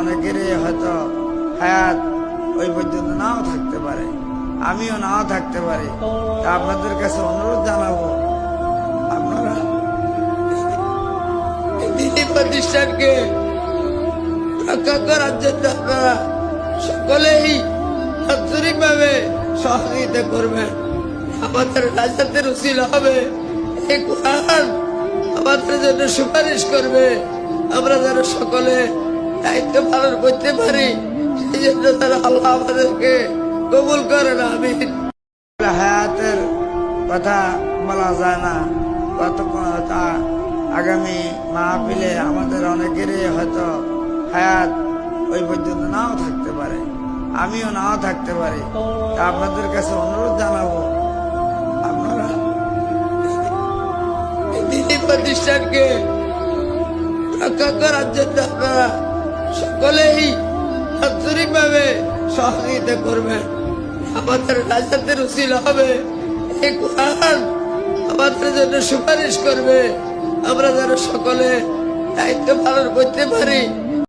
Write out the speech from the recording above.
অনেকেরই হয়তো হায়াত ওই পর্যন্ত নাও থাকতে পারে। আমিও নাও থাকতে পারি। তা আপনাদের কাছে অনুরোধ জানাব প্রতিষ্ঠানকে সকলেই সহযোগিতা হবে জন্য সুপারিশ করবে। আমরা যেন সকলে দায়িত্ব পালন করতে পারি সেই জন্য যেন আল্লাহ আমাদেরকে কবুল করেন আমি হায়াতের কথা বলা যায় না কতক্ষণ তা আগামী মাহফিলে আমাদের অনেকেরই হয়তো হায়াত ওই পর্যন্ত নাও থাকতে পারে আমিও নাও থাকতে পারি। তা আপনাদের কাছে অনুরোধ জানাব আপনারা প্রতিষ্ঠানকে রক্ষা করার জন্য আপনারা সকলেই আন্তরিক ভাবে সহযোগিতা করবেন আমাদের রাজাতে রুচিল হবে। এই কোরআন আমাদের জন্য সুপারিশ করবে। আমরা যেন সকলে দায়িত্ব পালন করতে পারি।